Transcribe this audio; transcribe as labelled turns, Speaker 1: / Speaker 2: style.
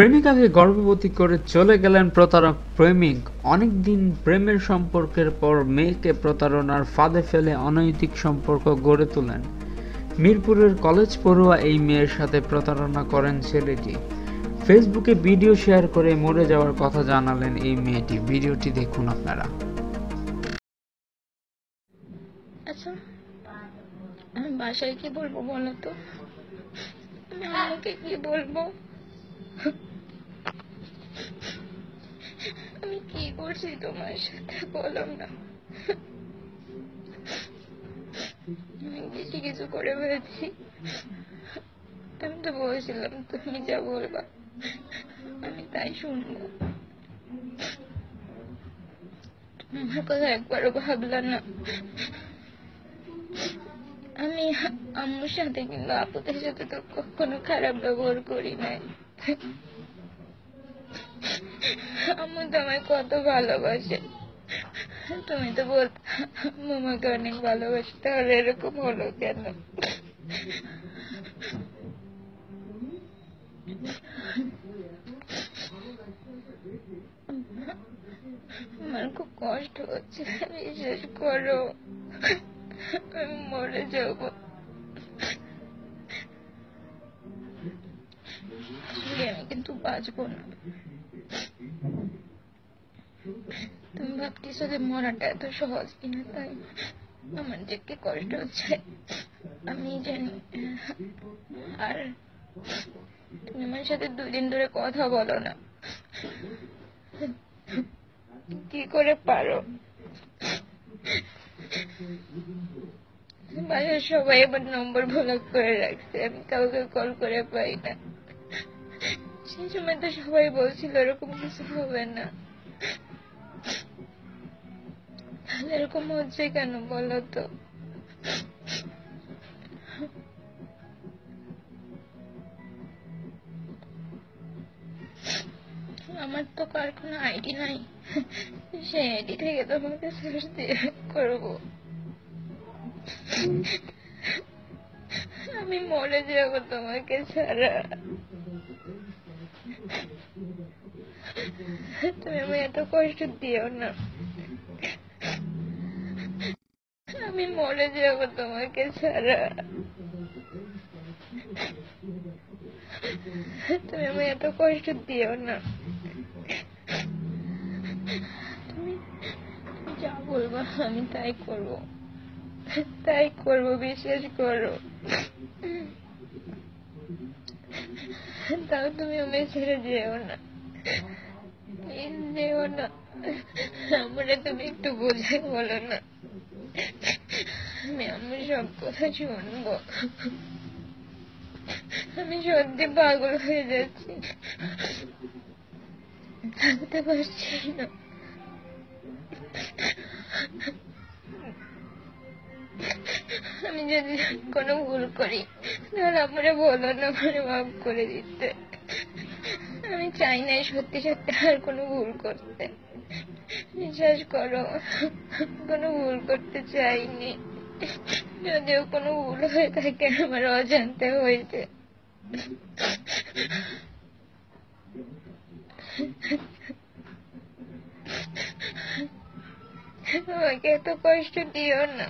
Speaker 1: প্রেমিকাকে গর্ভবতী করে চলে গেলেন প্রতারক প্রেমিক। অনেকদিন প্রেমের সম্পর্কের পর মেয়েকে প্রতারণার ফাঁদে ফেলে অনৈতিক সম্পর্ক গড়ে তোলেন। মিরপুরের কলেজ পড়ুয়া এই মেয়ের সাথে প্রতারণা করেন ছেলেটি। ফেসবুকে ভিডিও শেয়ার করে মরে যাওয়ার কথা জানালেন এই মেয়েটি। ভিডিওটি দেখুন আপনারা।
Speaker 2: আচ্ছা বাসায় কি বলব বলো তো? আমি আম্মুকে কি বলব আমি কি করছি তোমার সাথে বলো না। বেশি কিছু করে ফেলেছি। আমি তো বলছিলাম তুমি যা বলবা, আমি তাই শুনব। তুমি আমার কথা একবারও ভাবলাম না। আমি আম্মুর সাথে কিন্তু আপুদের সাথে তো কখনো খারাপ ব্যবহার করি নাই। আম্মু তো আমায় কত ভালোবাসে। তুমি তো বল, আম্মু আমাকে অনেক ভালোবাসে, তাহলে এরকম হলো কেন? আমার খুব কষ্ট হচ্ছে, বিশ্বাস করো। আমি মরে যাব। আমি কিন্তু বাঁচবো না। তুমি ভাবতেছো যে মরাটা এত সহজ কিনা, তাই আমার যে কি কষ্ট হচ্ছে আমি জানি। আর তুমি আমার সাথে দুই দিন ধরে কথা বলো না। কি করে পারো? বাসার সবাই আমার নম্বর ব্লক করে রাখছে, আমি কাউকে কল করে পাই না। সেই সময় তো সবাই বলছিল এরকম কিছু হবে না। তাহলে এরকম হচ্ছে কেন বলো তো? আমার তো কার কোনো আইডি নাই। সেই আইডি থেকে তোমাকে সার্চ দিয়ে করব। আমি মরে যাব তোমাকে ছাড়া। তুমি আমায় এত কষ্ট দিও না। আমি মরে যাব তোমাকে ছাড়া। তুমি আমায় এত কষ্ট দিও না। তুমি যা বলবা আমি তাই করব। তাই করব, বিশ্বাস করো। তাও তুমি আমায় ছেড়ে যেও না। আমরা তুমি একটু বোঝাই বলো না। আমি আমার সব কথা আমি সত্যি পাগল হয়ে যাচ্ছি। থাকতে পারছি না। আমি যদি কোনো ভুল করি, তাহলে আপনারা বলো না, আমারে মাফ করে দিতে। আমি চাই না সত্যি সত্যি আর কোনো ভুল করতে। বিশ্বাস করো, কোনো ভুল করতে চাইনি। যদিও কোনো ভুল হয়ে থাকে, আমার অজান্তে হয়েছে। আমাকে এত কষ্ট দিও না।